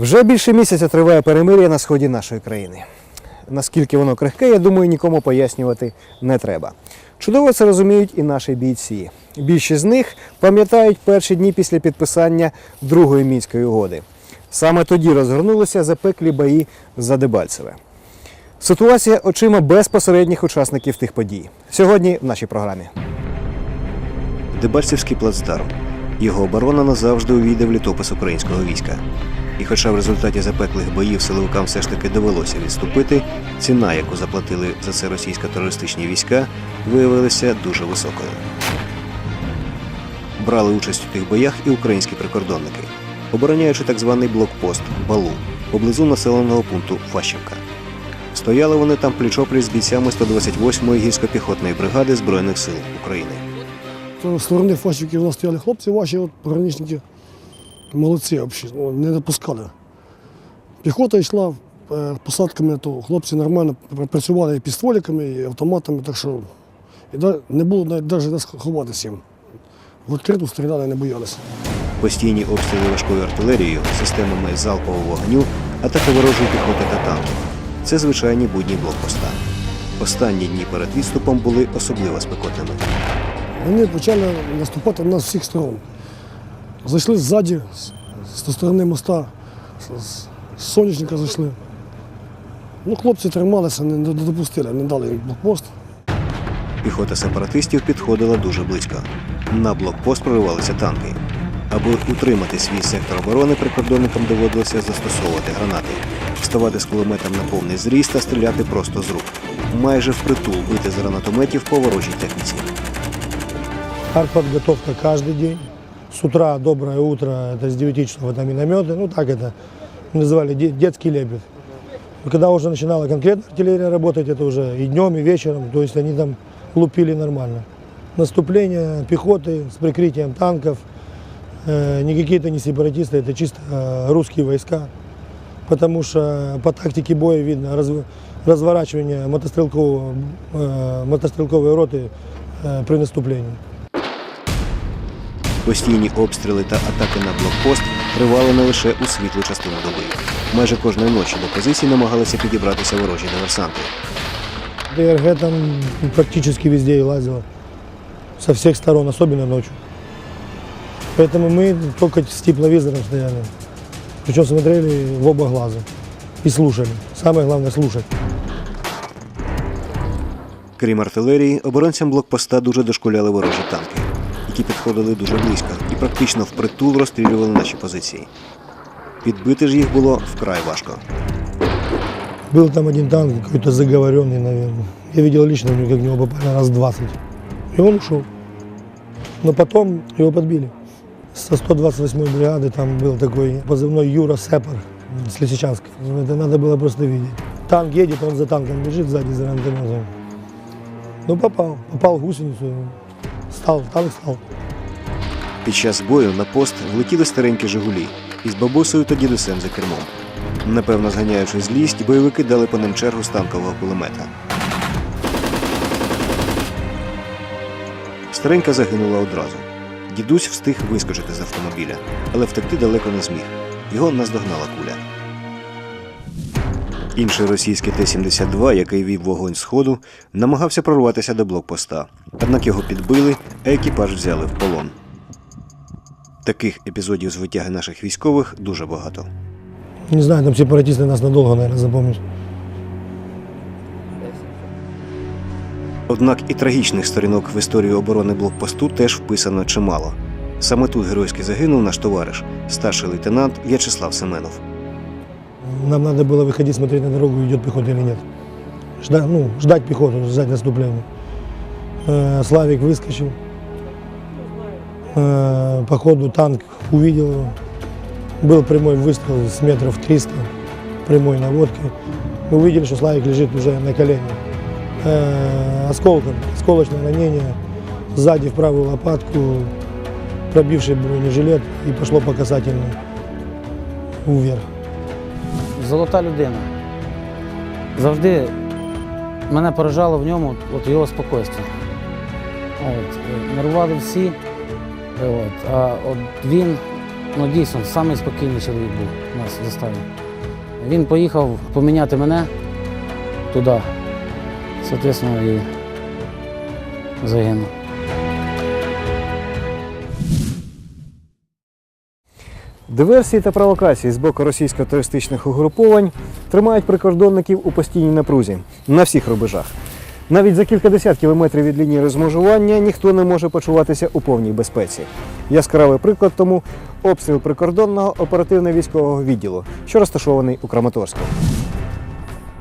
Вже більше місяця триває перемир'я на сході нашої країни. Наскільки воно крихке, я думаю, нікому пояснювати не треба. Чудово це розуміють і наші бійці. Більшість з них пам'ятають перші дні після підписання другої мінської угоди. Саме тоді розгорнулися запеклі бої за Дебальцеве. Ситуація очима безпосередніх учасників тих подій. Сьогодні в нашій програмі. Дебальцевський плацдарм. Його оборона назавжди увійде в літопис українського війська. І хоча в результаті запеклих боїв силовикам все ж таки довелося відступити, ціна, яку заплатили за це російсько-терористичні війська, виявилася дуже високою. Брали участь у тих боях і українські прикордонники, обороняючи так званий блокпост Балу поблизу населеного пункту Фащівка. Стояли вони там пліч-опліч з бійцями 128-ї гірсько-піхотної бригади Збройних сил України. З сторони фасівки у нас стояли хлопці ваші, от, пограничники. Молодці взагалі, ну, не допускали. Піхота йшла е, посадками, то хлопці нормально працювали і пістоліками, і автоматами, так що і не було навіть де сховатися їм. В відкриту стріляли, не боялися. Постійні обстріли важкою артилерією, системами залпового вогню, атаки ворожої піхоти та танків. Це звичайні будні блокпоста. Останні дні перед відступом були особливо спекотними. Вони почали наступати на нас всіх сторон. Зайшли ззаді, з, з сторони моста, з, з сонячника зайшли. Ну, хлопці трималися, не, не допустили, не дали їм блокпост. Піхота сепаратистів підходила дуже близько. На блокпост проривалися танки. Аби утримати свій сектор оборони, прикордонникам доводилося застосовувати гранати, вставати з кулеметом на повний зріст та стріляти просто з рук. Майже впритул бити з гранатометів по ворожій техніці. Артподготовка каждый день. С утра доброе утро, это с 9 часов это минометы. Ну так это называли де- детский. И когда уже начинала конкретно артиллерия работать, это уже и днем, и вечером. То есть они там лупили нормально. Наступление пехоты с прикрытием танков. Э, не какие-то не сепаратисты, это чисто э, русские войска. Потому что по тактике боя видно разв- разворачивание мотострелкового, э, мотострелковой роты э, при наступлении. Постійні обстріли та атаки на блокпост тривали не лише у світлу частину доби. Майже кожної ночі до позицій намагалися підібратися ворожі диверсанти. ДРГ там практически везде и лазила. Со всех сторон, особенно ночью. Поэтому мы только с тепловизором стояли. Причем смотрели в оба глаза. И слушали. Самое главное слушать. Крім артилерії, оборонцям блокпоста дуже дошкуляли ворожі танки, які підходили дуже близько і практично впритул розстрілювали наші позиції. Підбити ж їх було вкрай важко. Был там один танк, какой-то заговоренный, наверное. Я видел лично, как в него попали раз 20. И он ушел. Но потом его подбили. Со 128-й бригады там был такой позывной Юра Сепар с Лисичанска. Это надо было просто видеть. Танк едет, он за танком бежит сзади за гранатометом. Ну попал, попал в гусеницу. Стал, танк стал. Під час бою на пост влетіли старенькі Жигулі із бабусею та дідусем за кермом. Напевно, зганяючи злість, бойовики дали по ним чергу з танкового кулемета. Старенька загинула одразу. Дідусь встиг вискочити з автомобіля, але втекти далеко не зміг. Його наздогнала куля. Інший російський Т-72, який вів вогонь з ходу, намагався прорватися до блокпоста. Однак його підбили, а екіпаж взяли в полон. Таких епізодів з витяги наших військових дуже багато. Не знаю, там сепаратисты нас надолго, наверное, запомнят. Однак і трагічних сторінок в історії оборони блокпосту теж вписано чимало. Саме тут геройськи загинув наш товариш, старший лейтенант В'ячеслав Семенов. Нам надо было выходить, смотреть на дорогу, идет пехота или нет. Ждать, ну, ждать пехоту, ждать наступления. Э, Славик выскочил. Э, По ходу танк увидел. Был прямой выстрел с метров 300, прямой наводкой. Мы увидели, что Славик лежит уже на колене. Э, Осколком, осколочное ранение. Сзади в правую лопатку, пробивший бронежилет и пошло по касательной вверх. Золота людина. Завжди мене поражало в ньому от його спокійствие. От, е, нервували всі, е, от, а от він ну дійсно самий спокійний чоловік був у нас в заставі. Він поїхав поміняти мене туди. Соответственно, і загинув. Диверсії та провокації з боку російсько-терористичних угруповань тримають прикордонників у постійній напрузі на всіх рубежах. Навіть за кількадесят кілометрів від лінії розмежування ніхто не може почуватися у повній безпеці. Яскравий приклад тому обстріл прикордонного оперативно-військового відділу, що розташований у Краматорську.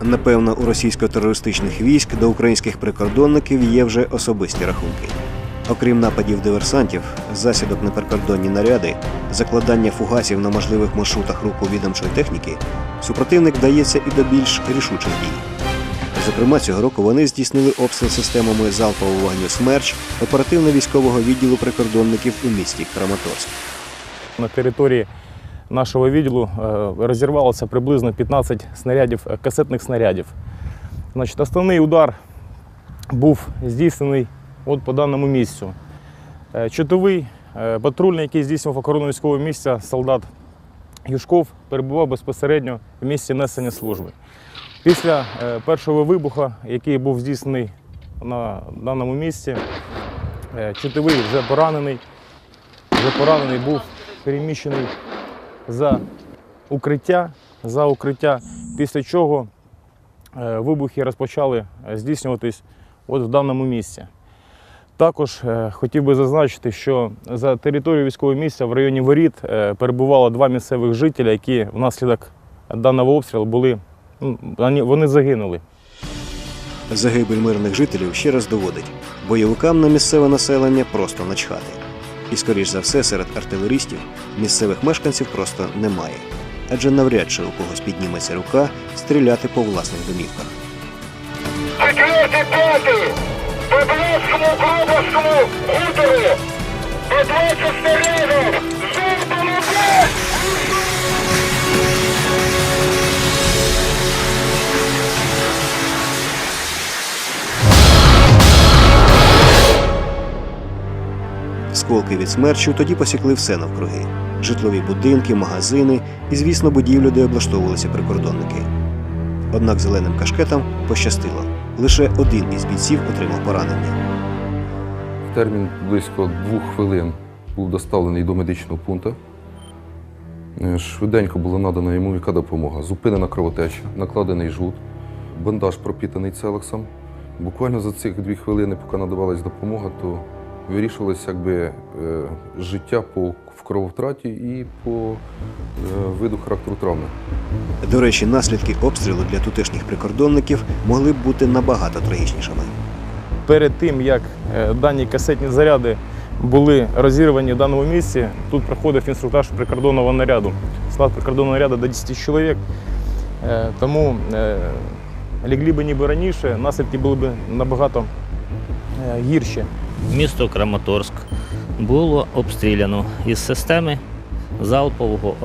Напевно, у російсько-терористичних військ до українських прикордонників є вже особисті рахунки. Окрім нападів диверсантів, засідок на прикордонні наряди, закладання фугасів на можливих маршрутах руху відомчої техніки, супротивник вдається і до більш рішучих дій. Зокрема, цього року вони здійснили обстріл системами залпового вогню «Смерч» оперативно-військового відділу прикордонників у місті Краматорськ. На території нашого відділу е, розірвалося приблизно 15 снарядів, е, касетних снарядів. Значить, основний удар був здійснений от по даному місцю. Е, Чотовий е, патрульний, який здійснював охорону військового місця, солдат Юшков, перебував безпосередньо в місці несення служби. Після е, першого вибуху, який був здійснений на даному місці, чотовий вже поранений, вже поранений був переміщений за укриття, за укриття, після чого вибухи розпочали здійснюватись от в даному місці. Також е, хотів би зазначити, що за територією військового місця в районі воріт е, перебувало два місцевих жителя, які внаслідок даного обстрілу були, ну, вони- загинули. Загибель мирних жителів ще раз доводить, бойовикам на місцеве населення просто начхати. І, скоріш за все, серед артилерістів місцевих мешканців просто немає. Адже навряд чи у когось підніметься рука стріляти по власних домівках. Бродському, Крубовському, хутору, по 20 снарядів, жовтому! Сколки від смерчу тоді посікли все навкруги: житлові будинки, магазини і, звісно, будівлю, де облаштовувалися прикордонники. Однак зеленим кашкетам пощастило. Лише один із бійців отримав поранення. Термін близько двох хвилин був доставлений до медичного пункту. Е, Швиденько була надана йому яка допомога. Зупинена кровотеча, накладений жгут, бандаж пропітаний целексом. Буквально за цих дві хвилини, поки надавалась допомога, то вирішувалося якби, е, життя по в крововтраті і по е, виду характеру травми. До речі, наслідки обстрілу для тутешніх прикордонників могли б бути набагато трагічнішими. Перед тим, як е, дані касетні заряди були розірвані в даному місці, тут проходив інструктаж прикордонного наряду. Склад прикордонного наряду до 10 чоловік. Е, Тому е, лягли б ніби раніше, наслідки були б набагато гірші. Місто Краматорськ було обстріляно із системи залпового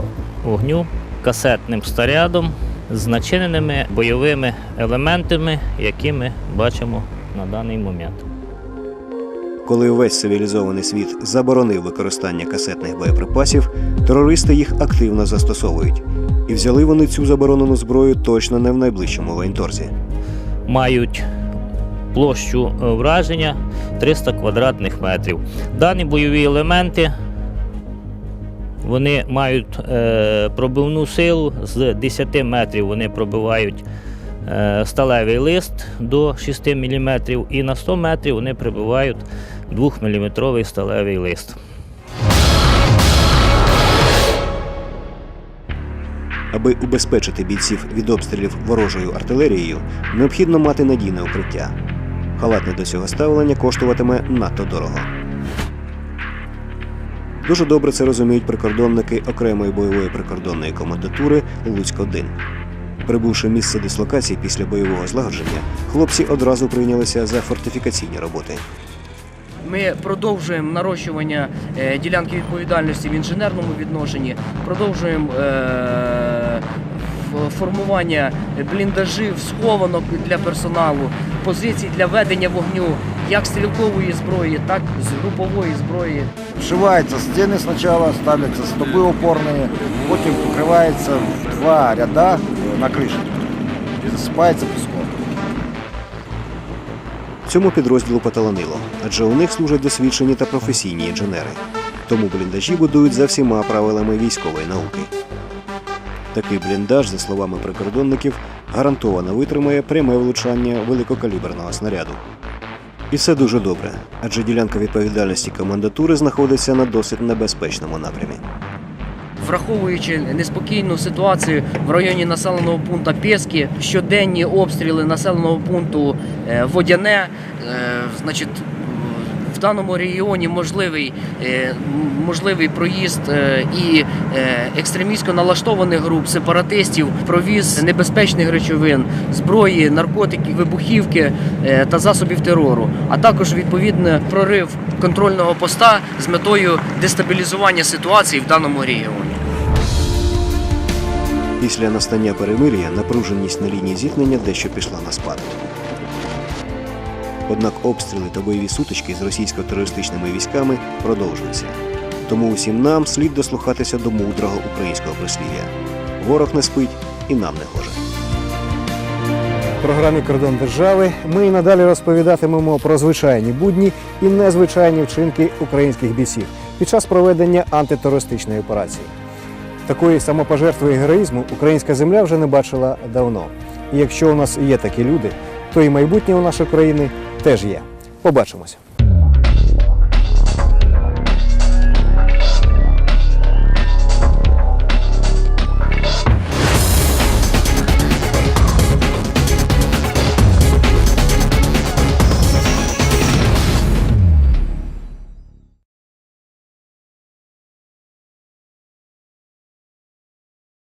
вогню касетним снарядом з начиненими бойовими елементами, які ми бачимо на даний момент. Коли увесь цивілізований світ заборонив використання касетних боєприпасів, терористи їх активно застосовують. І взяли вони цю заборонену зброю точно не в найближчому воєнторзі. Мають площу е, враження 300 квадратних метрів. Дані бойові елементи вони мають е, пробивну силу з 10 метрів. Вони пробивають сталевий лист до 6 мм і на 100 метрів вони прибивають 2-мм сталевий лист. Аби убезпечити бійців від обстрілів ворожою артилерією, необхідно мати надійне укриття. Халатне до цього ставлення коштуватиме надто дорого. Дуже добре це розуміють прикордонники окремої бойової прикордонної комендатури Луцьк-1. Прибувши місце дислокації після бойового злагодження, хлопці одразу прийнялися за фортифікаційні роботи. Ми продовжуємо нарощування е, ділянки відповідальності в інженерному відношенні, продовжуємо е, формування бліндажів, схованок для персоналу, позицій для ведення вогню як стрілкової зброї, так і з групової зброї. Вшиваються стіни спочатку, ставляться стопи опорні, потім покривається в два ряда на криші і засипається піском. Цьому підрозділу поталанило, адже у них служать досвідчені та професійні інженери. Тому бліндажі будують за всіма правилами військової науки. Такий бліндаж, за словами прикордонників, гарантовано витримає пряме влучання великокаліберного снаряду. І це дуже добре, адже ділянка відповідальності комендатури знаходиться на досить небезпечному напрямі. Враховуючи неспокійну ситуацію в районі населеного пункту Пєски, щоденні обстріли населеного пункту е, Водяне, е, значить, даному регіоні можливий, е, можливий проїзд е, і е, екстремістсько налаштованих груп сепаратистів, провіз небезпечних речовин, зброї, наркотиків, вибухівки та засобів терору, а також відповідно прорив контрольного поста з метою дестабілізування ситуації в даному регіоні. Після настання перемир'я напруженість на лінії зіткнення дещо пішла на спад. Однак обстріли та бойові сутички з російсько-терористичними військами продовжуються. Тому усім нам слід дослухатися до мудрого українського прислів'я. Ворог не спить і нам не гоже. В програмі Кордон держави ми і надалі розповідатимемо про звичайні будні і незвичайні вчинки українських бійців під час проведення антитерористичної операції. Такої самопожертви і героїзму українська земля вже не бачила давно. І якщо у нас є такі люди, то і майбутнє у нашої країни теж є. Побачимося.